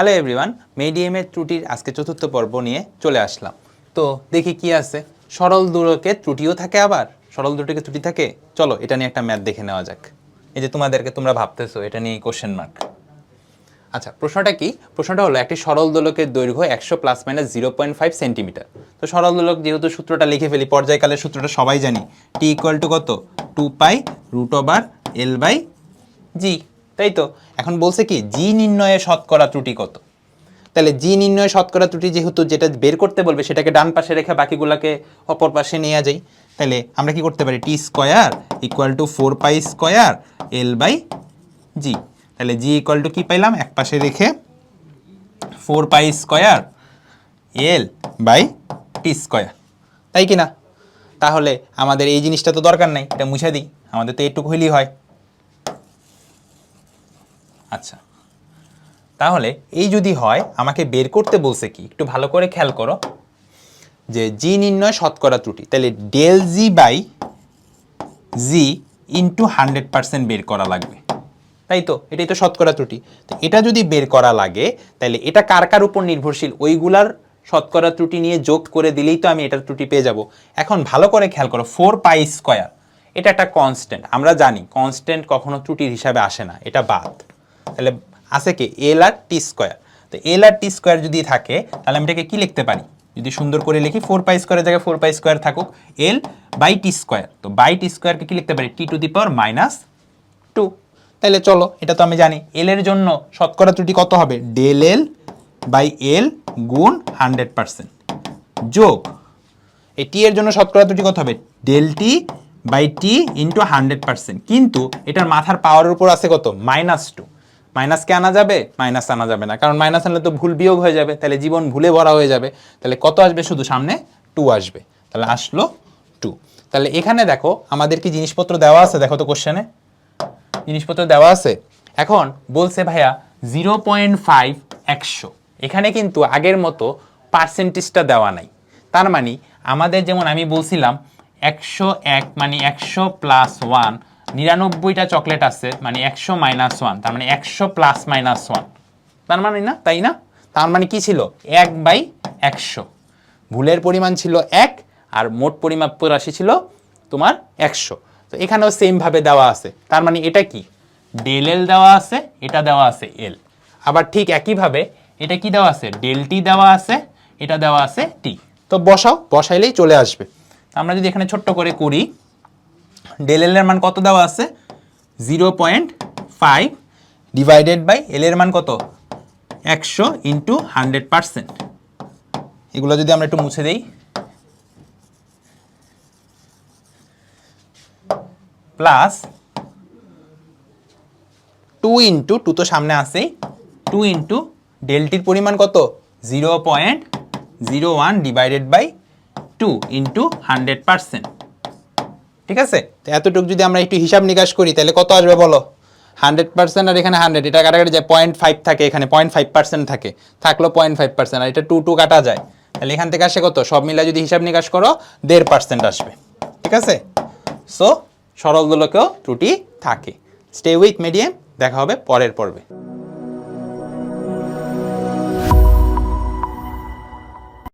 Hello everyone মিডিয়ামের ত্রুটির আজকে চতুর্থ পর্ব নিয়ে চলে আসলাম। তো দেখি কি আছে। সরল দূরকের ত্রুটিও থাকে আবার। সরল দূরকের ত্রুটি থাকে। চলো, এটা নিয়ে একটা ম্যাথ দেখে নেওয়া যাক। এই যে তোমাদেরকে তোমরা ভাবতেছো, এটা নিয়ে কোশ্চেন মার্ক আচ্ছা প্রশ্নটা কি? প্রশ্নটা হলো, একটি সরল দোলকের দৈর্ঘ্য একশো plus minus zero point five centimetre তো সরল দোলক যেহেতু সূত্রটা লিখে ফেলি, পর্যায়কালের সূত্রটা সবাই জানি। টি ইকুয়াল টু কত? Two pi root over L by G তাই তো এখন বলছে কি, জি নির্ণয়ে শতকরা ত্রুটি কত? তাহলে জি নির্ণয়ে শতকরা ত্রুটি যেহেতু যেটা বের করতে বলবে, সেটাকে ডান পাশে রেখে বাকিগুলোকে অপর পাশে নিয়ে যাই। তাহলে আমরা কি করতে পারি? T square equal to four pi square L by G তাহলে জি ইকুয়াল টু কী পাইলাম? এক পাশে রেখে four pi square L by T square. তাই কি না? তাহলে আমাদের এই জিনিসটা তো দরকার নাই, এটা মুছে দিই। আমাদের তো এটুকু হইলেই হয়। আচ্ছা। তাহলে এই যদি হয়, আমাকে বের করতে বলছে কি? একটু ভালো করে খেয়াল করো। যে জি নির্ণয় শতকরা ত্রুটি। তাহলে del G by G into hundred percent বের করা লাগবে। তাই তো? এটাই তো শতকরা ত্রুটি। তো এটা যদি বের করা লাগে, তাহলে এটা কার কার উপর নির্ভরশীল? ওইগুলার শতকরা ত্রুটি নিয়ে যোগ করে দিলেই তো আমি এটার ত্রুটি পেয়ে যাব। এখন ভালো করে খেয়াল করো ফোর পাই স্কোয়ার এটা একটা কনস্ট্যান্ট আমরা জানি কনস্ট্যান্ট কখনো ত্রুটির হিসাবে আসে না। এটা বাদ। তাহলে আছে কি এল আর টি স্কোয়ার তো এল আর টি স্কোয়ার যদি থাকে, তাহলে আমি এটাকে কি লিখতে পারি? যদি সুন্দর করে লিখি ফোর পাই স্কোয়ারের জায়গায় ফোর পাই স্কোয়ার থাকুক এল বাই টি স্কোয়ার তো বাই টি স্কোয়ারকে কি লিখতে পারি? T to the power minus two তাহলে চলো, এটা তো আমি জানি। এল এর জন্য শতকরা ত্রুটি কত হবে? ডেল এল বাই এল গুণ হান্ড্রেড পার্সেন্ট যোগ, এই টি এর জন্য শতকরা ত্রুটি কত হবে? Del T by T into hundred percent কিন্তু এটার মাথার পাওয়ারের উপর আছে কত? মাইনাস টু মাইনাসকে আনা যাবে? মাইনাস আনা যাবে না। কারণ মাইনাস আনলে তো ভুল বিয়োগ হয়ে যাবে। তাহলে জীবন ভুলে ভরা হয়ে যাবে। তাহলে কত আসবে? শুধু সামনে টু আসবে। তাহলে আসলো টু তাহলে এখানে দেখো, আমাদের কি জিনিসপত্র দেওয়া আছে? দেখো তো কোশ্চেনে জিনিসপত্র দেওয়া আছে। এখন বলছে ভাইয়া জিরো পয়েন্ট ফাইভ একশো। এখানে কিন্তু আগের মতো পার্সেন্টেজটা দেওয়া নাই। তার মানে আমাদের যেমন আমি বলছিলাম, একশো এক মানে একশো প্লাস ওয়ান নিরানব্বইটা চকলেট আছে মানে একশো মাইনাস ওয়ান তার মানে একশো প্লাস মাইনাস ওয়ান তার মানে না, তাই না? তার মানে কি ছিল? এক বাই একশো। ভুলের পরিমাণ ছিল এক, আর মোট পরিমাপ রাশি ছিল তোমার একশো। তো এখানেও সেমভাবে দেওয়া আছে। তার মানে এটা কি? ডেল এল দেওয়া আছে, এটা দেওয়া আছে এল আবার ঠিক একইভাবে এটা কি দেওয়া আছে? ডেল টি দেওয়া আছে, এটা দেওয়া আছে টি তো বসাও, বসাইলেই চলে আসবে। আমরা যদি এখানে ছোট্ট করে করি ডেল এল এর মান কত দেওয়া আছে? Zero point five divided by L এর মান কত? একশো ইন্টু হান্ড্রেড পার্সেন্ট এগুলো যদি আমরা একটু মুছে দেই। প্লাস টু ইন্টু টু তো সামনে আসেই টু ইন্টু ডেলটির পরিমাণ কত? Zero point zero one divided by two into hundred percent ঠিক আছে? তো এতটুকু যদি আমরা একটু হিসাব নিকাশ করি, তাহলে কত আসবে বলো? হান্ড্রেড পার্সেন্ট আর এখানে হান্ড্রেড এটা কাটাকাটি যায় পয়েন্ট ফাইভ থাকে এখানে পয়েন্ট ফাইভ পার্সেন্ট থাকে। থাকল পয়েন্ট ফাইভ পার্সেন্ট আর এটা টু টু কাটা যায়। তাহলে এখান থেকে আসে কত? সব মিলা যদি হিসাব নিকাশ করো, দেড় পার্সেন্ট আসবে। ঠিক আছে? সো সরল দোলকেও ত্রুটি থাকে। স্টে উইথ মিডিয়াম দেখা হবে পরের পর্বে।